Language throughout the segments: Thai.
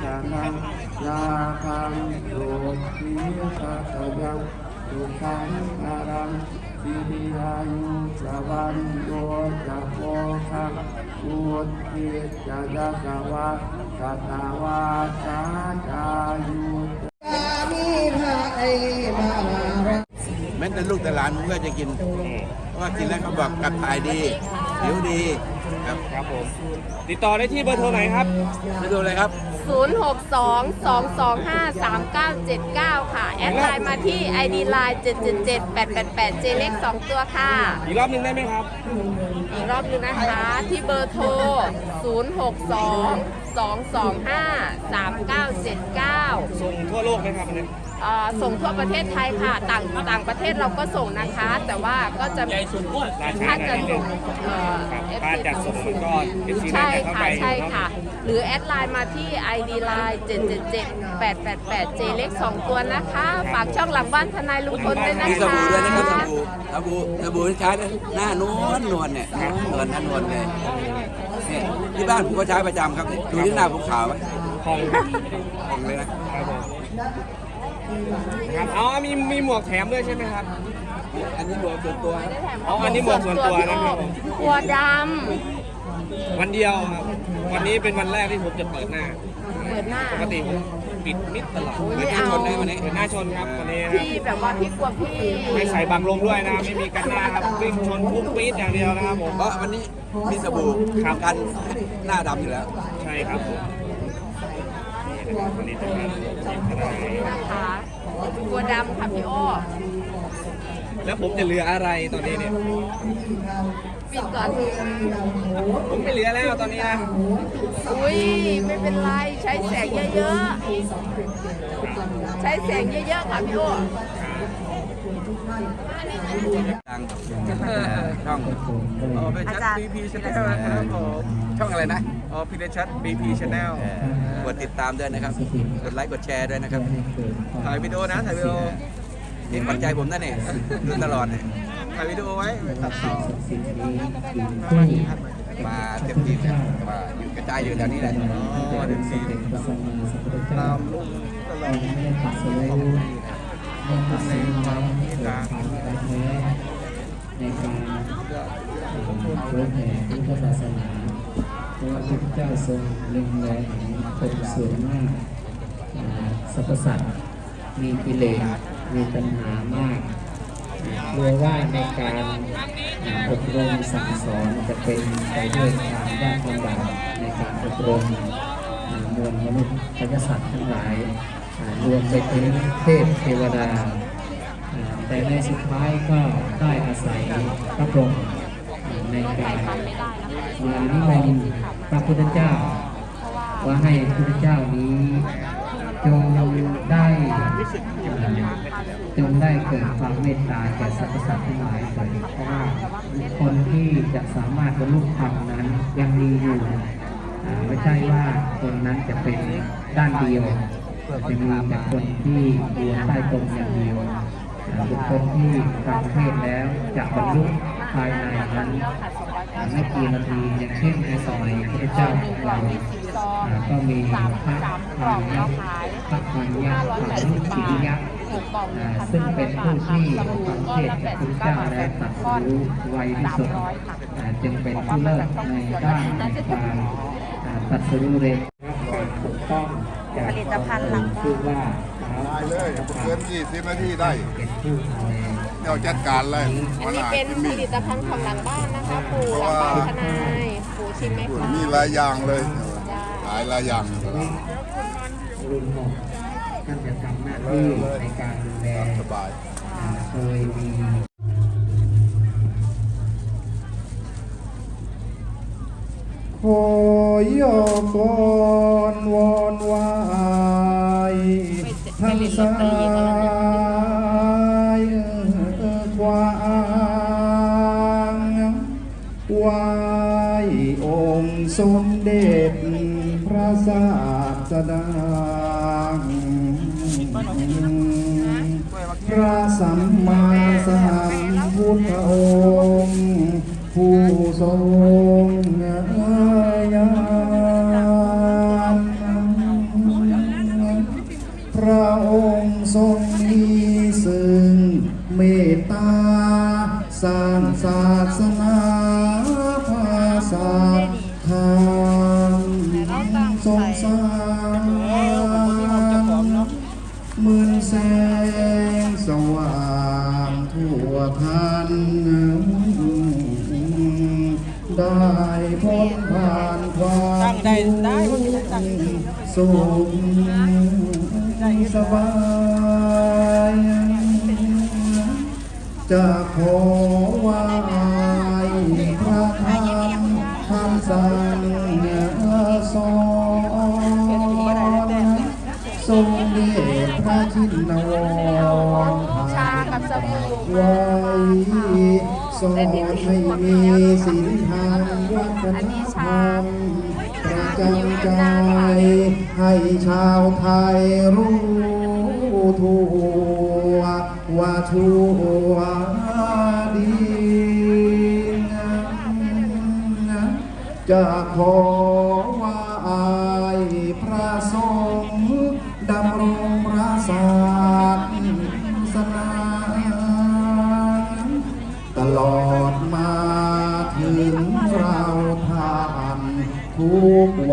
สานังยาคังโยทีสัตยังสุขังอารังสิริอายุสวันโยจะโพคังอุตติจะยะกวะสัตวาสาจายุแม้แต่ลูกแต่หลานผมก็จะกินเพราะว่ากินแล้วเขาบอกกับถ่ายดีผิวดี ครับครับผมติดต่อได้ที่เบอร์โทรไหนครับไปดูเลยครับ 0622225979 ค่ะ แอดไลน์มาที่ ID Line 777888 J เล็ก2ตัวค่ะ อีกรอบหนึงได้ไหมครับ อีกรอบหนึงนะคะ ที่เบอร์โทร 0622253979ส่งทั่วโล กไหมครับอันนี้เอ่อส่งทั่วประเทศไทยค่ะ ต่างต่างประเทศเราก็ส่งนะคะ แต่ว่าก็จะราชาถ้าหน่จะอยนิดนึส่งงเอ่อ ครับ FC ถ้าจะส่งมันก็ FC ใช่น่าจะเข้าค่ะใจอยู่ใช่เนอะค่ะ หรือแอดไลน์มาที่ ID Line 777888 J เล็ก2ตัวนะคะ ฝากช่องหลังบ้านทนายลุงพลด้วยนะมีสคะ บู่ด้วยนะครับสบู่สบู่สบู่ที่ใช้นะหน้านวลนวลเนี่ยนวลหน้านวลเลยเนี่ยที่บ้านผมก็ใช้ประจำครับเนี่ยดูที่หน้าผมขาวไหม ของครับของเลยนะครับผมครับอ๋อมีมีหมวกแถมด้วยใช่ไหมครับ อันนี้บวกส่วนตัวครับอ๋ออันนี้หมวกส่วนตัวนะครับผมหัวดวันเดียวครับ วันนี้เป็นวันแรกที่ผมจะเปิดหน้าำเปิดหน้า ปกติผมปิดมิดตลอดโอ้ยไม่ไม่ได้เอาชนได้วันนี้เปิดหน้าชนครับวันนี้นะพี่แบบว่าพี่กลัวพี่ไม่ใส่บังลมด้วยนะครับไม่มีกันหน้าครับวิ่งชนพุ่งปี๊ดอย่างเดียวนะครับผม เพราะวันนี้มีสบู่ครับ กันหน้าดำอยู่แล้ว ใช่ครับผม นี่นะครับวันนี้จะมาจิบอะไรนะคะหัวดำค่ะพี่โอ้แล้วผมจะเหลืออะไรตอนนี้เนี่ย ปิดก่อนผมไม่เหลือแล้วตอนนี้นะ อุ้ยไม่เป็นไรใช้แสงเยอะๆ ใช้แสงเยอะๆค่ะพี่โอ้ดังช่องอ๋อเป็นชัด BP Channel นะครับผมช่องอะไรนะ อ๋อพิเดชัด BP Channel กดติดตามด้วยนะครับ กดไลค์กดแชร์ด้วยนะครับ ถ่ายวิดีโอนะถ่ายวิดีโอนี่ปัจจัยผมนั่นเองดูตลอดเนี่ยถ่ายวิดีโอไว้ไปตัดต่อมาเต็มที่เลยมาอยู่กระจายอยู่แถวนี้แหละอ๋อเดี๋ยวสีตามลูกตลอดในความเมตตาในการเผยแผ่พุทธศาสนา เพราะว่าพระพุทธเจ้าทรงเล็งแลเห็นส่วนมากสรรพสัตว์มีกิเลสมีปัญหามากกลัวว่าในการอบรมสั่งสอนจะเป็นไปด้วยความยากลำบากในการอบรมมวลมนุษย์และสัตว์ทั้งหลายรวมไปถึงเทพเทวดาอ่าแต่ในสุดท้ายก็ได้อาศัยพระพรหมในการ มานิมนต์พระพุทธเจ้า ว่าให้พระพุทธเจ้านี้จงได้จงได้เกิดความเมตตาแก่สรรพสัตว์ทั้งหลายเถิดเพราะว่าคนที่จะสามารถบรรลุธรรมนั้นยังมีอยู่อ่ไม่ใช่ว่าคนนั้นจะเป็นด้านเดียวจะมีแต่คนที่อยู่ใต้กรมอย่างเดียวบุคคลที่ฟังเทศแล้วจะบรรลุภายในนั้น ไม่กี่นาทีอย่างเช่นในสมัยพระเจ้าของเราอ่าก็มีพระพันยักษ์พระพันยักษ์พระลุขิริยักษ์ซึ่งเป็นผู้ที่ฟังเทศน์กับพระเจ้าและตรัสรู้ไวที่สุดจึงเป็นผู้เลิศในด้านการตรัสรู้เร็วถูกต้องผลิตภัณฑ์หลังบ้านชื่อว่าได้เลยเกินยี่สิบนาทีได้เป็นผู้ดูแล เดี๋ยวจัดการเลยอันนี้เป็นผลิตภัณฑ์ของหลังบ้านนะคะปู่หลังบ้านทนายปู่ชิมไหมคะมีหลายอย่างเลยหลายหลายอย่างรุ่นหกท่านจะทำหน้าที่ในการดูแลสบายอ่าโดยมีขอยกรวอนวายทั้งซ้าย เด็จพระศาสดาพระสัมมาสัมพุทธองค์ ผู้ทรงญาณระองค์ทรงมีซึ่งเมตตาสร้างศาสนา หมื่นแสงสว่างทั่วทันได้พ้นผ่านความทุกข์สุขสบายจะขอไหว้พระธรรมคำสั่งสอนทรงเดช พระชินวรชากับสบู่ไว้สอนให้มีศีลธรรมวัฒนธรรมประจำใจให้ชาวไทยรู้ทั่วว่าชั่วดีจะขอ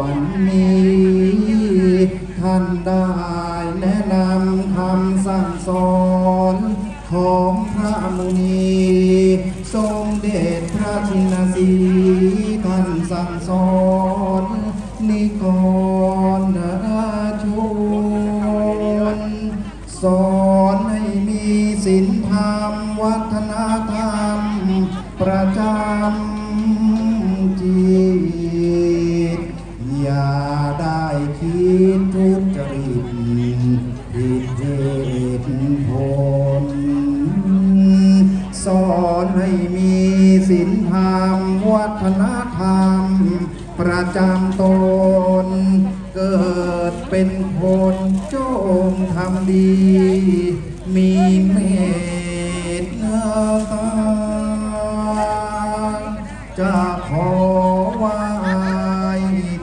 วันนี้ ท่านได้แนะนำคำสั่งสอนของพระมุนีทรงเดชพระชินสีท่านสั่งสอนนิกรชนสอนให้มีศีลธรรมวัฒนธรรมประจำ ดเหตุผลสอนให้มีศีลธรรมวัฒนธรรม ประจำตน เกิดเป็นคนจงทำดี มีเมตตาจะขอไหว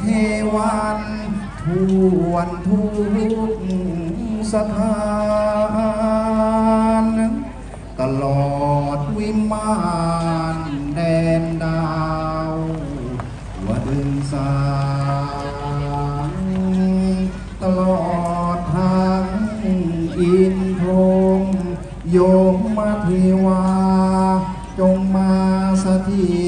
เทวันทวนทุกสถาน ธงโยมมาทีวา จงมาสถิต